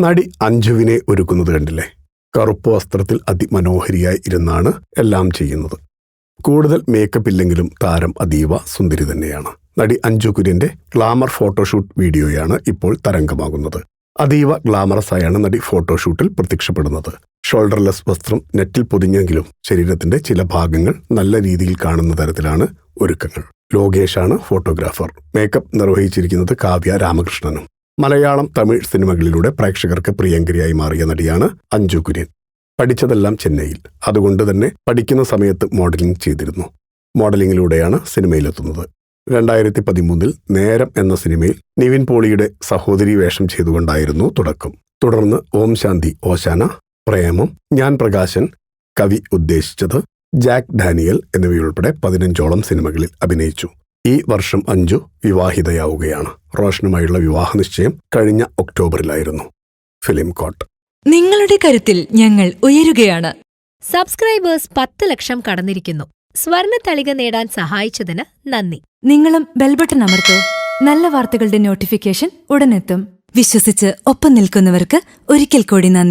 നടി അഞ്ജുവിനെ ഒരുക്കുന്നത് കണ്ടില്ലേ? കറുപ്പ് വസ്ത്രത്തിൽ അതിമനോഹരിയായി ഇരുന്നാണ് എല്ലാം ചെയ്യുന്നത്. കൂടുതൽ മേക്കപ്പ് ഇല്ലെങ്കിലും താരം അതീവ സുന്ദരി തന്നെയാണ്. നടി അഞ്ജു കുര്യന്റെ ഗ്ലാമർ ഫോട്ടോഷൂട്ട് വീഡിയോയാണ് ഇപ്പോൾ തരംഗമാകുന്നത്. അതീവ ഗ്ലാമറസ് ആയാണ് നടി ഫോട്ടോഷൂട്ടിൽ പ്രത്യക്ഷപ്പെടുന്നത്. ഷോൾഡർലെസ് വസ്ത്രം നെറ്റിൽ പൊതിഞ്ഞെങ്കിലും ശരീരത്തിന്റെ ചില ഭാഗങ്ങൾ നല്ല രീതിയിൽ കാണുന്ന തരത്തിലാണ് ഒരുക്കങ്ങൾ. ലോകേഷാണ് ഫോട്ടോഗ്രാഫർ മേക്കപ്പ് നിർവഹിച്ചിരിക്കുന്നത് കാവ്യ രാമകൃഷ്ണനും. മലയാളം തമിഴ് സിനിമകളിലൂടെ പ്രേക്ഷകർക്ക് പ്രിയങ്കരിയായി മാറിയ നടിയാണ് അഞ്ജു കുര്യൻ. പഠിച്ചതെല്ലാം ചെന്നൈയിൽ. അതുകൊണ്ട് തന്നെ പഠിക്കുന്ന സമയത്ത് മോഡലിംഗ് ചെയ്തിരുന്നു. മോഡലിംഗിലൂടെയാണ് സിനിമയിലെത്തുന്നത്. രണ്ടായിരത്തി പതിമൂന്നിൽ നേരം എന്ന സിനിമയിൽ നിവിൻ പോളിയുടെ സഹോദരി വേഷം ചെയ്തുകൊണ്ടായിരുന്നു തുടക്കം. തുടർന്ന് ഓം ശാന്തി ഓശാന പ്രേമം ഞാൻ പ്രകാശൻ കവി ഉദ്ദേശിച്ചത് ജാക്ക് ഡാനിയൽ എന്നിവയുൾപ്പെടെ പതിനഞ്ചോളം സിനിമകളിൽ അഭിനയിച്ചു. ഈ വർഷം അഞ്ചു വിവാഹിതയാവുകയാണ്. റോഷനുമായുള്ള വിവാഹ നിശ്ചയം കഴിഞ്ഞ ഒക്ടോബറിലായിരുന്നു. Film coat. നിങ്ങളുടെ കരുത്തിൽ ഞങ്ങൾ ഉയരുകയാണ്. സബ്സ്ക്രൈബേഴ്സ് പത്ത് ലക്ഷം കടന്നിരിക്കുന്നു. സ്വർണ തളിക നേടാൻ സഹായിച്ചതിന് നന്ദി. നിങ്ങളും ബെൽബട്ടൺ അമർത്തോ. നല്ല വാർത്തകളുടെ നോട്ടിഫിക്കേഷൻ ഉടനെത്തും. വിശ്വസിച്ച് ഒപ്പം നിൽക്കുന്നവർക്ക് ഒരിക്കൽ കൂടി നന്ദി.